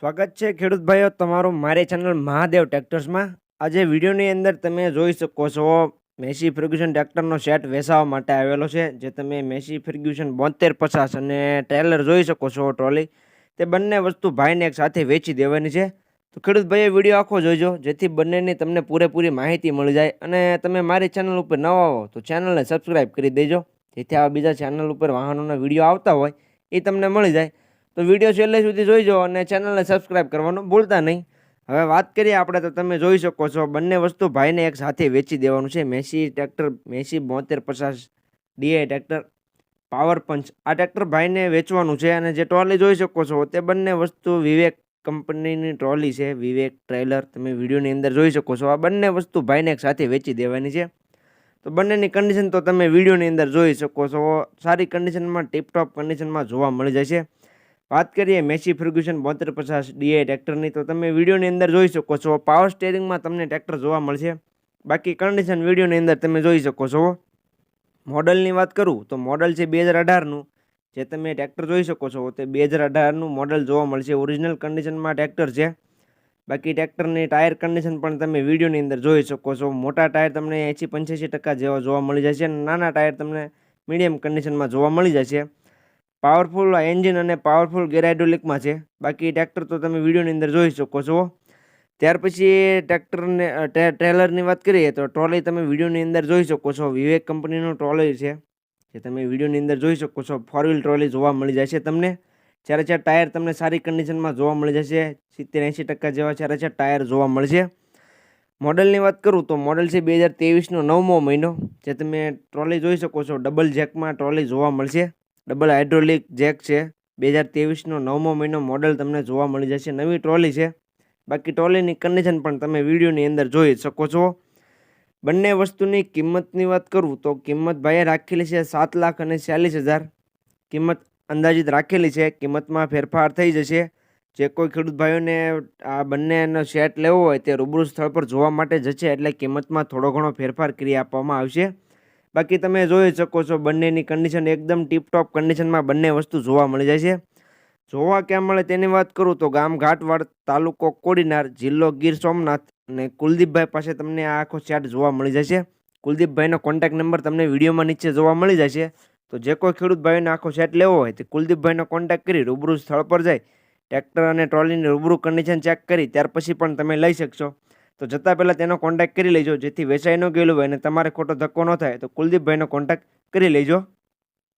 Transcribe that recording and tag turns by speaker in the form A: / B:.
A: સ્વાગત છે ખેડૂત ભાઈઓ, તમારું મારી ચેનલ મહાદેવ ટ્રેક્ટર્સમાં આજે વિડીયોની અંદર તમે જોઈ શકો છો, મેસી ફર્ગ્યુશન ટ્રેક્ટરનો સેટ વેચાવા માટે આવેલો છે, જે તમે મેસી ફર્ગ્યુશન બોતેર પચાસ અને ટ્રેલર જોઈ શકો છો ટ્રોલી તે બંને વસ્તુ ભાઈને એક સાથે વેચી દેવાની છે. તો ખેડૂત ભાઈએ વીડિયો આખો જોઈજો, જેથી બંનેની તમને પૂરેપૂરી માહિતી મળી જાય. અને તમે મારી ચેનલ ઉપર ન આવો તો ચેનલને સબસ્ક્રાઈબ કરી દેજો, જેથી આ બીજા ચેનલ ઉપર વાહનોના વીડિયો આવતા હોય, એ તમને મળી જાય. તો વીડિયો છેલ્લે સુધી જોઈજો અને ચેનલને સબસ્ક્રાઈબ કરવાનું ભૂલતા નહીં. હવે વાત કરીએ આપણે, તો તમે જોઈ શકો છો, બંને વસ્તુ ભાઈને એક સાથે વેચી દેવાનું છે. મેસી ટ્રેક્ટર, મેસી બોતેર પચાસ ડીઆઈ ટ્રેક્ટર, પાવર પંચ, આ ટ્રેક્ટર ભાઈને વેચવાનું છે અને જે ટ્રોલી જોઈ શકો છો, તે બંને વસ્તુ વિવેક કંપનીની ટ્રોલી છે. વિવેક ટ્રેલર, તમે વિડીયોની અંદર જોઈ શકો છો, આ બંને વસ્તુ ભાઈને એક સાથે વેચી દેવાની છે. તો બંનેની કન્ડિશન તો તમે વિડીયોની અંદર જોઈ શકો છો. સારી કન્ડિશનમાં ટીપટોપ કન્ડિશનમાં જોવા મળી જશે. વાત કરીએ મેસી ફર્ગ્યુસન બોતેર પચાસ ડીઆઈ ટ્રેક્ટરની, તો તમે વિડીયોની અંદર જોઈ શકો છો. પાવર સ્ટેરિંગમાં તમને ટ્રેક્ટર જોવા મળશે. બાકી કન્ડિશન વિડીયોની અંદર તમે જોઈ શકો છો. મોડલની વાત કરું, તો મોડલ છે બે હજાર અઢારનું. જે તમે ટ્રેક્ટર જોઈ શકો છો, તે બે હજાર અઢારનું મોડલ જોવા મળશે. ઓરિજિનલ કન્ડિશનમાં ટ્રેક્ટર છે. બાકી ટ્રેક્ટરની ટાયર કન્ડિશન પણ તમે વિડીયોની અંદર જોઈ શકો છો. મોટા ટાયર તમને એંસી પંચ્યાસી ટકા જેવા જોવા મળી જશે નાના ટાયર તમને મીડિયમ કન્ડિશનમાં જોવા મળી જશે. પાવરફુલ એન્જિન અને પાવરફુલ ગેરાઇડોલિકમાં છે. બાકી ટ્રેક્ટર તો તમે વિડીયોની અંદર જોઈ શકો છો. ત્યાર પછી ટ્રેક્ટરને ટ્રે- ટ્રેલરની વાત કરીએ તો ટ્રોલી તમે વિડીયોની અંદર જોઈ શકો છો. વિવેક કંપનીનું ટ્રોલી છે. જે તમે વિડીયોની અંદર જોઈ શકો છો. ફોર વ્હીલ ટ્રોલી જોવા મળી જશે તમને. ચારે ચાર ટાયર તમને સારી કન્ડિશનમાં જોવા મળી જશે. સિત્તેર એંસી ટકા જેવા ચારે ચાર ટાયર જોવા મળશે. મોડલની વાત કરું તો મોડલ છે બે હજાર તેવીસનો નવમો મહિનો. જે તમે ટ્રોલી જોઈ શકો છો. ડબલ જેકમાં ટ્રોલી જોવા મળશે. ડબલ હાઇડ્રોલિક જેક છે. બે હજાર તેવીસનો નવમો મહિનો મોડલ તમને જોવા મળી જશે. નવી ટ્રોલી છે. બાકી ટ્રોલીની કન્ડિશન પણ તમે વિડીયોની અંદર જોઈ શકો છો. બંને વસ્તુની કિંમતની વાત કરું તો કિંમત ભાઈએ રાખેલી છે સાત લાખ અને ચાલીસ હજાર. કિંમત અંદાજિત રાખેલી છે. કિંમતમાં ફેરફાર થઈ જશે. જે કોઈ ખેડૂત ભાઈઓને આ બંનેનો સેટ લેવો હોય તે રૂબરૂ સ્થળ પર જોવા માટે જશે એટલે કિંમતમાં થોડો ઘણો ફેરફાર કરી આપવામાં આવશે. બાકી તમે જોઈ શકો છો બંનેની કન્ડિશન એકદમ ટીપટોપ કન્ડિશનમાં બંને વસ્તુ જોવા મળી જાય છે. જોવા ક્યાં મળે તેની વાત કરું તો ગામ ઘાટવાડ તાલુકો કોડીનાર જિલ્લો ગીર સોમનાથ અને કુલદીપભાઈ પાસે તમને આ આખો સેટ જોવા મળી જશે કુલદીપભાઈનો કોન્ટેક્ટ નંબર તમને વિડીયોમાં નીચે જોવા મળી જશે તો જે કોઈ ખેડૂત ભાઈનો આખો સેટ લેવો હોય તે કુલદીપભાઈનો કોન્ટેક્ટ કરી રૂબરૂ સ્થળ પર જાય ટ્રેક્ટર અને ટ્રોલીની રૂબરૂ કન્ડિશન ચેક કરી, ત્યાર પછી પણ તમે લઈ શકશો. તો જતાં પહેલાં તેનો કોન્ટેક્ટ કરી લેજો. જેથી વેચાઈ ન ગયેલું હોય અને તમારે ખોટો ધક્કો ન થાય, તો કુલદીપભાઈનો કોન્ટેક્ટ કરી લેજો.